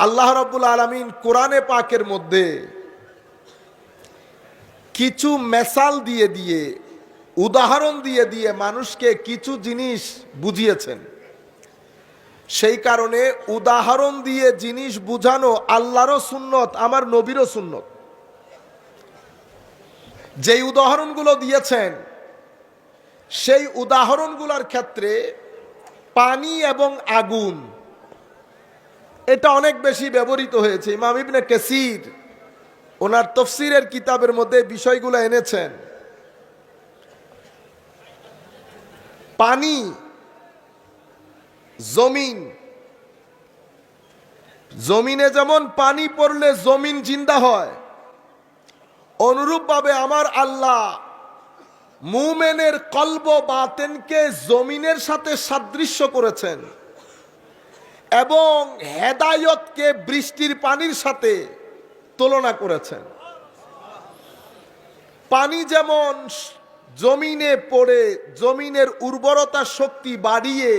আল্লাহ রব্বুল আলমিন কোরআনে পাকের মধ্যে কিছু মেসাল দিয়ে দিয়ে, উদাহরণ দিয়ে দিয়ে মানুষকে কিছু জিনিস বুঝিয়েছেন। সেই কারণে উদাহরণ দিয়ে জিনিস বুঝানো আল্লাহরও সুন্নত, আমার নবীরও সুন্নত। যেই উদাহরণগুলো দিয়েছেন, সেই উদাহরণগুলোর ক্ষেত্রে পানি এবং আগুন এটা অনেক বেশি ব্যবহৃত হয়েছে। ইমাম ইবনে কেসির ওনার তফসিরের কিতাবের মধ্যে বিষয়গুলো এনেছেন। পানি, জমিন, জমিনে যেমন পানি পড়লে জমিন জিন্দা হয়, অনুরূপভাবে আমার আল্লাহ মুমেনের কলব বাতেনকে জমিনের সাথে সাদৃশ্য করেছেন। এবং হেদায়তকে বৃষ্টির পানির সাথে তুলনা করেছেন। পানি যেমন জমিনে পড়ে, জমিনের উর্বরতা শক্তি বাড়িয়ে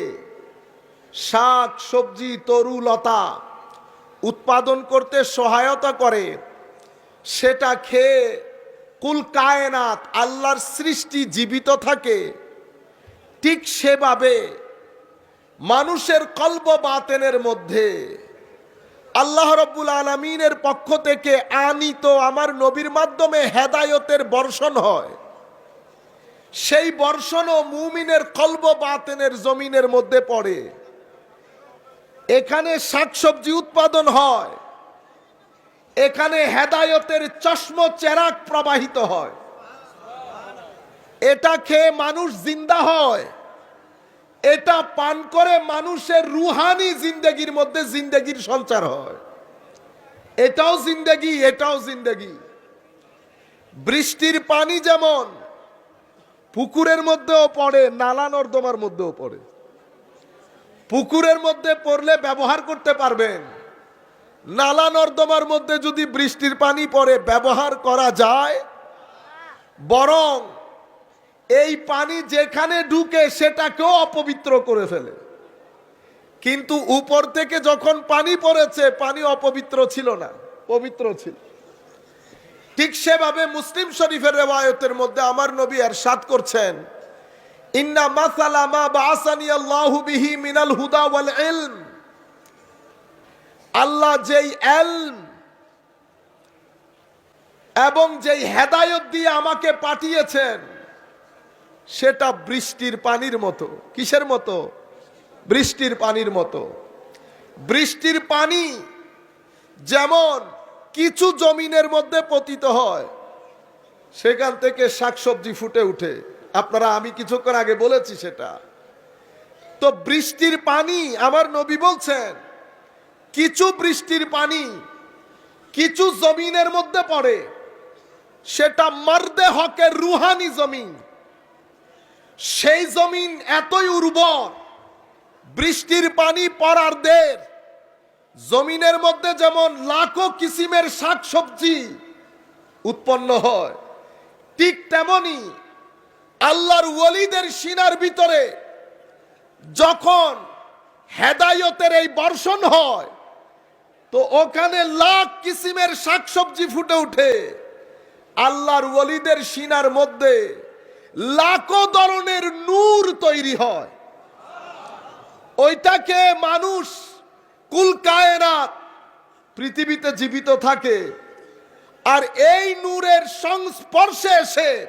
শাক, সবজি তরুলতা উৎপাদন করতে সহায়তা করে, সেটা খেয়ে কুল কায়নাত আল্লাহর সৃষ্টি জীবিত থাকে, ঠিক সেভাবে মানুষের কল্প বাতেনের মধ্যে আল্লাহ রব্বুল আলমিনের পক্ষ থেকে আনিত আমার নবীর মাধ্যমে হেদায়তের বর্ষণ হয়। সেই বর্ষণও মুমিনের কল্প বাতেনের জমিনের মধ্যে পড়ে। এখানে শাকসবজি উৎপাদন হয়। এখানে হেদায়তের চশম চেরাক প্রবাহিত হয়। এটা খেয়ে মানুষ জিন্দা হয়। এটা পান করে মানুষের রুহানি জিন্দগির মধ্যে জিন্দগির সঞ্চার হয়। এটাও জিন্দগি এটাও জিন্দগি। বৃষ্টির পানি যেমন পুকুরের মধ্যেও পড়ে, নালা নর্দমার মধ্যেও পড়ে। পুকুরের মধ্যে পড়লে ব্যবহার করতে পারবেন। নালা নর্দমার মধ্যে যদি বৃষ্টির পানি পড়ে, ব্যবহার করা যায়। বরং এই পানি যেখানে ঢুকে সেটাকেও অপবিত্র করে ফেলে। কিন্তু উপর থেকে যখন পানি পড়েছে, পানি অপবিত্র ছিল না, পবিত্র ছিল। ঠিক সেভাবে মুসলিম শরীফের রেওয়ায়তের মধ্যে আমার নবী আর সাত করছেন, ইন্না মিনাল হুদা ওয়াল আল্লাহ যেই এলম এবং যেই হেদায়ত দিয়ে আমাকে পাঠিয়েছেন সেটা বৃষ্টির পানির মতো। কিসের মতো? বৃষ্টির পানির মতো। বৃষ্টির পানি যেমন কিছু জমিনের মধ্যে পতিত হয়, সেখান থেকে শাকসবজি ফুটে উঠে। আপনারা, আমি কিছুক্ষণ আগে বলেছি সেটা। তো বৃষ্টির পানি, আমার নবী বলছেন, কিছু বৃষ্টির পানি কিছু জমিনের মধ্যে পড়ে, সেটা মারদে হকের রুহানি জমিন সেই জমিন এতই উর্বর, বৃষ্টির পানি পড়ার দের। জমিনের মধ্যে যেমন লাখো কিসিমের শাক সবজি উৎপন্ন হয়, ঠিক তেমনি আল্লাহর ওয়ালিদের সিনার ভিতরে যখন হেদায়তের এই বর্ষণ হয়, তো ওখানে লাখ কিসিমের শাকসবজি ফুটে উঠে আল্লাহর ওয়ালিদের সিনার মধ্যে লাখো ধরনের নূর তৈরি হয়। ওইটাকে মানুষ কুল কায়নাত পৃথিবীতে জীবিত থাকে। আর এই নূরের সংস্পর্শে এসে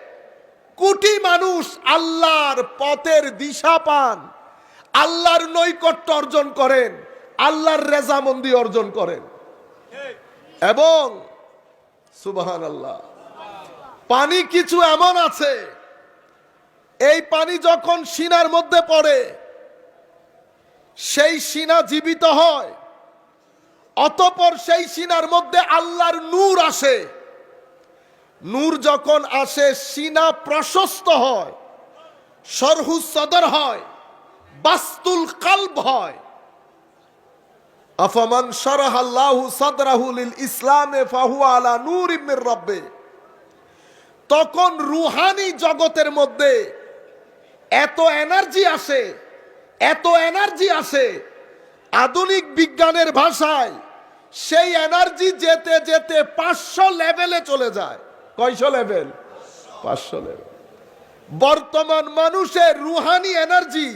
কোটি মানুষ আল্লাহর পথের দিশা পান, আল্লাহর নৈকট্য অর্জন করেন, আল্লাহর রেজামন্দি অর্জন করেন। এবং সুবাহান আল্লাহ পানি কিছু এমন আছে এই পানি যখন সিনার মধ্যে পড়ে, সেই সিনা জীবিত হয়। অতপর সেই সিনার মধ্যে আল্লাহর নূর আসে। নূর যখন আসে, সিনা প্রশস্ত হয় সরহু সদর হয়, বাস্তুল কালব হয়। আফমান শরহ আল্লাহু সাদরাহু লিল ইসলামে ফাহু আলা নূর ইমির রব্বে। তখন রুহানি জগতের মধ্যে এত এনার্জি আসে এত এনার্জি আসে আধুনিক বিজ্ঞানের ভাষায় সেই এনার্জি যেতে যেতে পাঁচশো লেভেলে চলে যায়। কয়শো লেভেল? পাঁচশো লেভেল। বর্তমান মানুষের রুহানি এনার্জি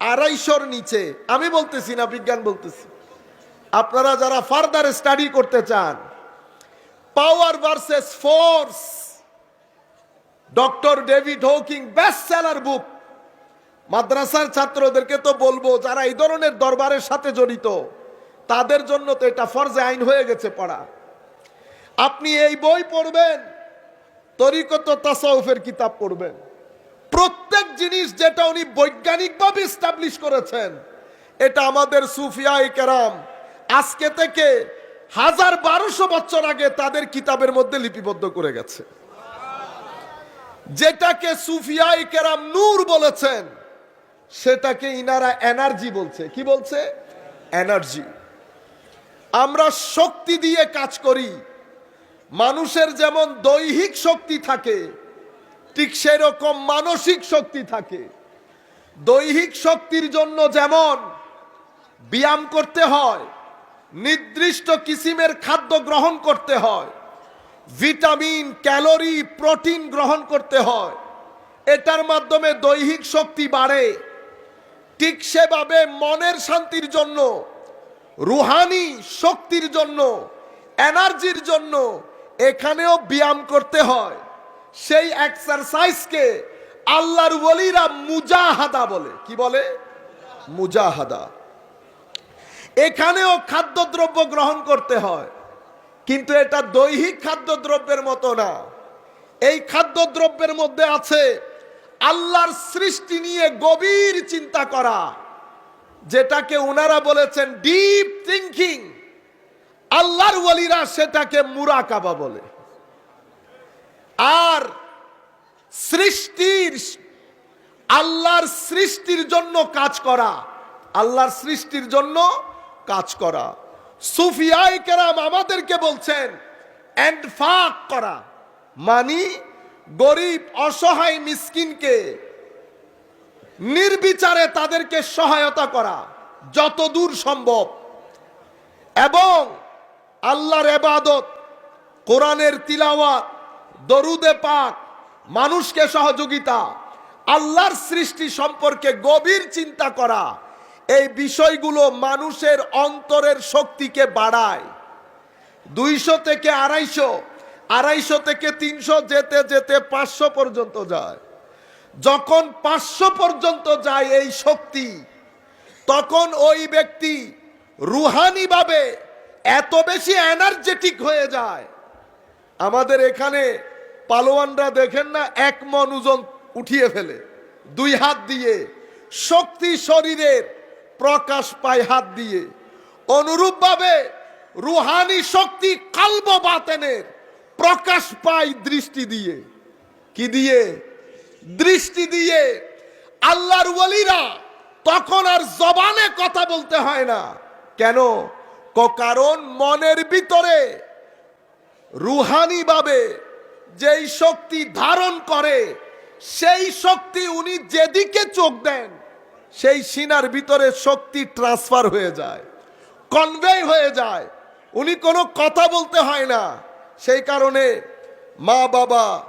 আড়াইশোর নিচে। আমি বলতেছি না, বিজ্ঞান বলতেছি। আপনারা যারা ফার্দার স্টাডি করতে চান power versus force doctor David Hawking best seller book মাদ্রাসার ছাত্রদেরকে তো বলব, যারা এই ধরনের দরবারের সাথে জড়িত, তাদের জন্য তো এটা ফরজে আইন হয়ে গেছে পড়া। আপনি এই বই পড়বেন, তরিকত তাসাউফের কিতাব পড়বেন। প্রত্যেক জিনিস যেটা উনি বৈজ্ঞানিকভাবে স্টাবলিশ করেছেন, এটা আমাদের সুফিয়াই কেরাম। আজকে থেকে হাজার বারোশো বছর আগে তাদের কিতাবের মধ্যে লিপিবদ্ধ করে গেছে। যেটাকে সুফিয়াই কেরাম নূর বলেছেন, সেটাকে ইনারা এনার্জি বলছে। কি বলছে? এনার্জি। আমরা শক্তি দিয়ে কাজ করি। মানুষের যেমন দৈহিক শক্তি থাকে, ঠিক সেরকম মানসিক শক্তি থাকে। দৈহিক শক্তির জন্য যেমন ব্যায়াম করতে হয়, নির্দিষ্ট কিসিমের খাদ্য গ্রহণ করতে হয় ভিটামিন, ক্যালোরি, প্রোটিন গ্রহণ করতে হয়। এটার মাধ্যমে দৈহিক শক্তি বাড়ে। ঠিক সেভাবে মনের শান্তির জন্য, রুহানি শক্তির জন্য, এনার্জির জন্য এখানেও ব্যায়াম করতে হয়। সেই এক্সারসাইজকে আল্লাহর ওলিরা মুজাহাদা বলে। কি বলে? মুজাহাদা। এখানেও খাদ্যদ্রব্য গ্রহণ করতে হয়। কিন্তু এটা দৈহিক খাদ্যদ্রব্যের মতো না। এই খাদ্যদ্রব্যের মধ্যে আছে আল্লাহর সৃষ্টি নিয়ে গভীর চিন্তা করা, যেটাকে ওনারা বলেছেন ডিপ থিঙ্কিং আল্লাহর ওয়ালিরা সেটাকে মুরাকাবা বলে। আর সৃষ্টির, আল্লাহর সৃষ্টির জন্য কাজ করা, আল্লাহর সৃষ্টির জন্য কাজ করা। সুফিয়াই কেরাম আমাদেরকে বলছেন এন্ডফাক করা। মানি গরিব, অসহায় মিসকিনকে নির্বিচারে তাদেরকে সহায়তা করা যত দূর সম্ভব। এবং আল্লাহর এবাদত, কোরআনের তিলাওয়াত, দরুদে পাক, মানুষকে সহযোগিতা, আল্লাহর সৃষ্টি সম্পর্কে গভীর চিন্তা করা এই বিষয়গুলো মানুষের অন্তরের শক্তিকে বাড়ায়। দুইশো থেকে আড়াইশো আড়াইশো থেকে তিনশো যেতে যেতে পাঁচশো পর্যন্ত যায়। যখন পাঁচশো পর্যন্ত যায় এই শক্তি, তখন ওই ব্যক্তি রুহানিভাবে এত বেশি এনার্জেটিক হয়ে যায়। আমাদের এখানে পালোয়ানরা দেখেন না, এক মন ওজন উঠিয়ে ফেলে, দুই হাত দিয়ে। শক্তি শরীরের প্রকাশ পায় হাত দিয়ে। অনুরূপভাবে রুহানি শক্তি কালব বাতেনের প্রকাশ পায় দৃষ্টি দিয়ে। কি দিয়ে? দৃষ্টি দিয়ে আল্লাহর ওয়ালিরা তখন আর জবানে কথা বলতে হয় না। কেন? কারণ মনের ভিতরে রুহানিভাবে যেই শক্তি ধারণ করে, সেই শক্তি উনি যেদিকে চোখ দেন সেই সিনার ভিতরে শক্তি ট্রান্সফার হয়ে যায় কনভে হয়ে যায়। উনি কোনো কথা বলতে হয় না। সেই কারণে মা বাবা,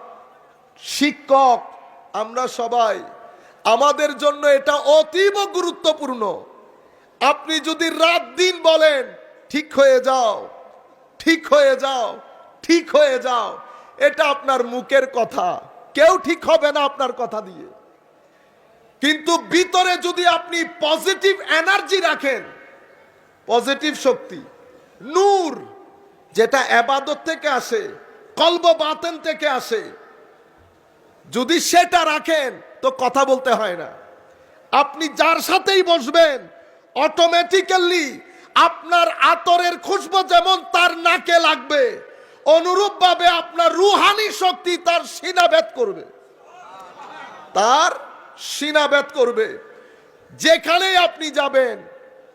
শিক্ষক, আমরা সবাই, আমাদের জন্য এটা অতীব গুরুত্বপূর্ণ। আপনি যদি রাত দিন বলেন, ঠিক হয়ে যাও, ঠিক হয়ে যাও, ঠিক হয়ে যাও, এটা আপনার মুখের কথা। কেউ ঠিক হবে না আপনার কথা দিয়ে। কিন্তু ভিতরে যদি আপনি পজিটিভ এনার্জি রাখেন, পজিটিভ শক্তি, নূর যেটা এবাদত থেকে আসে, কলব বাতেন থেকে আসে, যদি সেটা রাখেন, তো কথা বলতে হয় না। আপনি যার সাথেই বসবেন অটোমেটিক্যালি আপনার আতরের খুশবু যেমন তার নাকে লাগবে, অনুরূপভাবে আপনার রুহানি শক্তি তার সিনাভেদ করবে। তার সিনাভেদ করবে। যেখানেই আপনি যাবেন,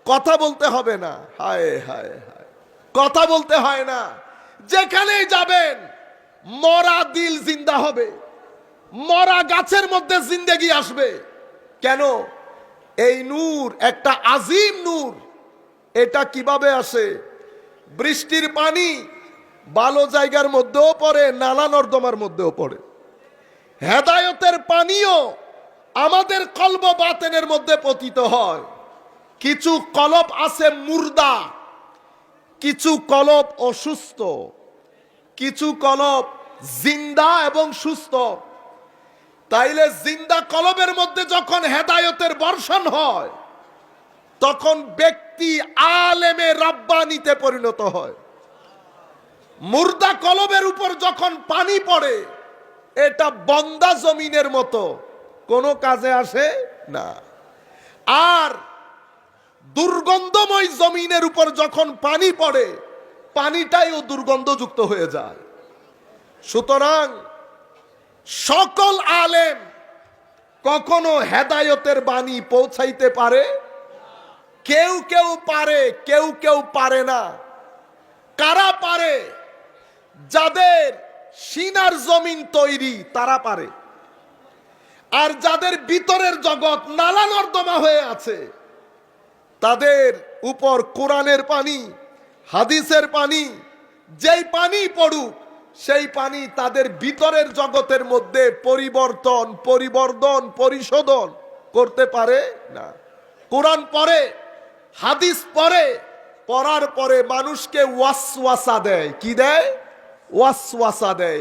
কথা বলতে হবে না। হায় হায় হায়। কথা বলতে হয় না। যেখানেই যাবেন, মরা দিল জিন্দা হবে। মরা গাছের মধ্যে জিন্দেগি আসবে। কেন? এই নূর, একটা আজিম নূর। এটা কীভাবে আসে? বৃষ্টির পানি ভালো জায়গার মধ্যেও পড়ে, নালা নর্দমার মধ্যেও পড়ে। হেদায়তের পানিও আমাদের কলব বাতেনের মধ্যে পতিত হয়। কিছু কলব আছে মুর্দা, কিছু কলব অসুস্থ, কিছু কলব জিন্দা এবং সুস্থ। তাইলে জিন্দা কলবের মধ্যে যখন হেদায়তের বর্ষণ হয়, তখন ব্যক্তি আলেমে রাব্বানিতে পরিণত হয়। মুর্দা কলবের উপর যখন পানি পড়ে, এটা বন্দা জমিনের মতো। কোনো কাজে আসে না। আর দুর্গন্ধময় জমিনের উপর যখন পানি পড়ে, পানিটাইও দুর্গন্ধযুক্ত হয়ে যায়। সুতরাং সকল আলেম কখনো হেদায়তের বাণী পৌঁছাইতে পারে? কেউ কেউ পারে, কেউ কেউ পারে না। কারা পারে? যাদের সিনার জমিন তৈরি, তারা পারে। আর যাদের ভিতরের জগৎ নালা নর্দমা হয়ে আছে, তাদের উপর কোরআনের পানি, হাদিসের পানি, যেই পানি পড়ুক, সেই পানি তাদের ভিতরের জগতের মধ্যে পরিবর্তন পরিবর্তন পরিশোধন করতে পারে না। কোরআন পড়ে, হাদিস পরে পড়ার পরে মানুষকে ওয়াসওয়াসা দেয়। কি দেয়? ওয়াসওয়াসা দেয়।